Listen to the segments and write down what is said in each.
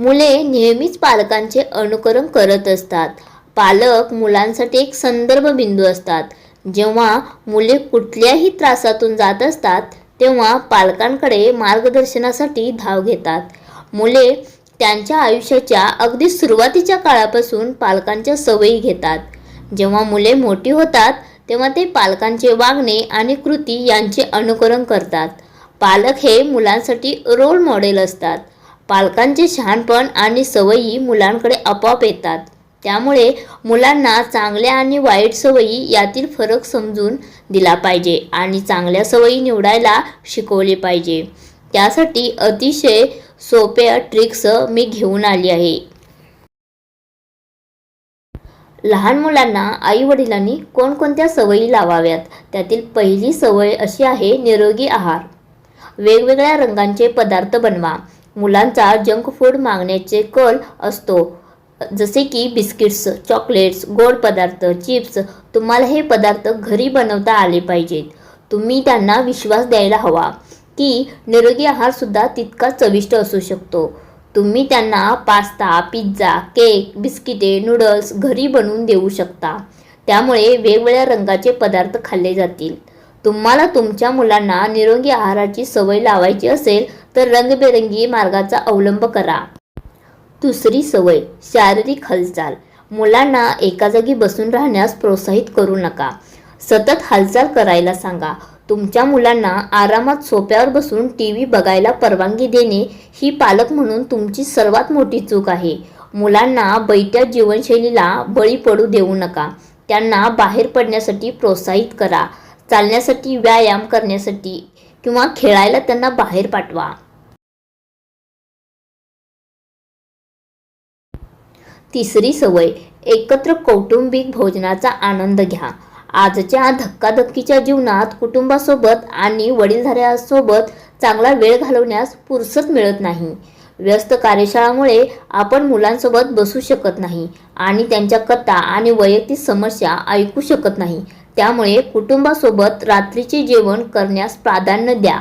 मुले नेहमीच पालकांचे अनुकरण करत असतात. पालक मुलांसाठी एक संदर्भ बिंदू असतात. जेव्हा मुले कुठल्याही त्रासातून जात असतात तेव्हा पालकांकडे मार्गदर्शनासाठी धाव घेतात. मुले त्यांच्या आयुष्याच्या अगदी सुरुवातीच्या काळापासून पालकांच्या सवयी घेतात. जेव्हा मुले मोठी होतात तेव्हा ते पालकांचे वागणे आणि कृती यांचे अनुकरण करतात. पालक हे मुलांसाठी रोल मॉडेल असतात. पालकांचे शहाणपण आणि सवयी मुलांकडे आपोआप येतात. त्यामुळे मुलांना चांगल्या आणि वाईट सवयी यातील फरक समजून दिला पाहिजे आणि चांगल्या सवयी निवडायला शिकवले पाहिजे. त्यासाठी अतिशय सोप्या ट्रिक्स मी घेऊन आली आहे. लहान मुलांना आई वडिलांनी कोणकोणत्या सवयी लावाव्यात? त्यातील पहिली सवय अशी आहे निरोगी आहार. वेगवेगळ्या रंगांचे पदार्थ बनवा. मुलांचा जंक फूड मागण्याचे कल असतो. जसे की बिस्किट्स चॉकलेट्स गोड पदार्थ चिप्स तुम्हाला हे पदार्थ घरी बनवता आले पाहिजेत. तुम्ही त्यांना विश्वास द्यायला हवा की निरोगी आहारसुद्धा तितका चविष्ट असू शकतो. तुम्ही त्यांना पास्ता पिझ्झा केक बिस्किटे नूडल्स घरी बनवून देऊ शकता. त्यामुळे वेगवेगळ्या रंगाचे पदार्थ खाल्ले जातील. तुम्हाला तुमच्या मुलांना निरोगी आहाराची सवय लावायची असेल तर रंगबेरंगी मार्गाचा अवलंब करा. दुसरी सवय शारीरिक हालचाल. मुलांना एका जागी बसून राहण्यास प्रोत्साहित करू नका. सतत हालचाल करायला सांगा. तुमच्या मुलांना आरामात सोप्यावर बसून टी व्ही बघायला परवानगी देणे ही पालक म्हणून तुमची सर्वात मोठी चूक आहे. मुलांना बैठ्या जीवनशैलीला बळी पडू देऊ नका. त्यांना बाहेर पडण्यासाठी प्रोत्साहित करा. चालण्यासाठी व्यायाम करण्यासाठी किंवा खेळायला त्यांना बाहेर पाठवा. तिसरी सवय एकत्र कौटुंबिक भोजनाचा आनंद घ्या. आजच्या धक्काधक्कीच्या जीवनात कुटुंबासोबत आणि वडीलधाऱ्यासोबत चांगला वेळ घालवण्यास पुरसत मिळत नाही. व्यस्त कार्यशाळामुळे आपण मुलांसोबत बसू शकत नाही आणि त्यांच्या कथा आणि वैयक्तिक समस्या ऐकू शकत नाही. त्यामुळे कुटुंबासोबत रात्रीचे जेवण करण्यास प्राधान्य द्या.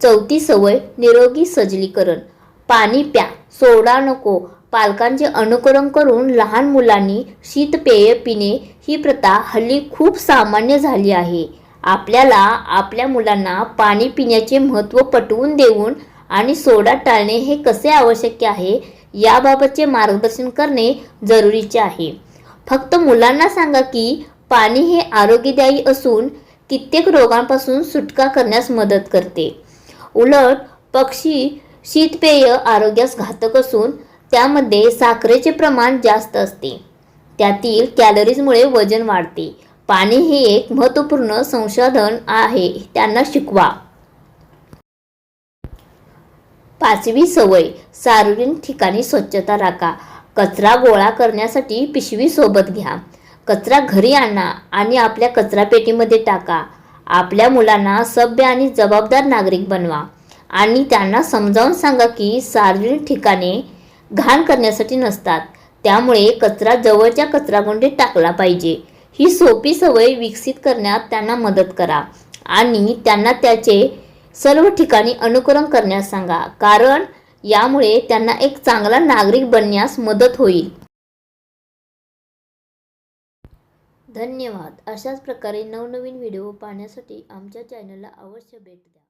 चौथी सवय निरोगी सजलीकरण. पाणी प्या सोडा नको पालकांचे अनुकरण करून लहान मुलांनी शीतपेय पिणे ही प्रथा हल्ली खूप सामान्य झाली आहे. आपल्याला आपल्या मुलांना पाणी पिण्याचे महत्त्व पटवून देऊन आणि सोडा टाळणे हे कसे आवश्यक आहे याबाबतचे मार्गदर्शन करणे जरुरीचे आहे. फक्त मुलांना सांगा की पाणी हे आरोग्यदायी असून कित्येक रोगांपासून सुटका करण्यास मदत करते. उलट पक्षी शीतपेय आरोग्यास घातक असून त्यामध्ये साखरेचे प्रमाण जास्त असते. त्यातील कॅलरीजमुळे वजन वाढते. पाणी हे एक महत्त्वपूर्ण संशोधन आहे त्यांना शिकवा. पाचवी सवय. सार्वजनिक ठिकाणी स्वच्छता राखा. कचरा गोळा करण्यासाठी पिशवी सोबत घ्या. कचरा घरी आणा आणि आपल्या कचरापेटीमध्ये टाका. आपल्या मुलांना सभ्य आणि जबाबदार नागरिक बनवा. आणि त्यांना समजावून सांगा की सार्वजनिक ठिकाणे घाण करण्यासाठी नसतात. त्यामुळे कचरा जवळच्या कचराकुंडीत टाकला पाहिजे. ही सोपी सवय विकसित करण्यात त्यांना मदत करा. आणि त्यांना त्याचे सर्व ठिकाणी अनुकरण करण्यास सांगा कारण यामुळे त्यांना एक चांगला नागरिक बनण्यास मदत होईल. धन्यवाद. अशाच प्रकारे नवनवीन व्हिडिओ पाहण्यासाठी आमच्या चॅनलला अवश्य भेट द्या.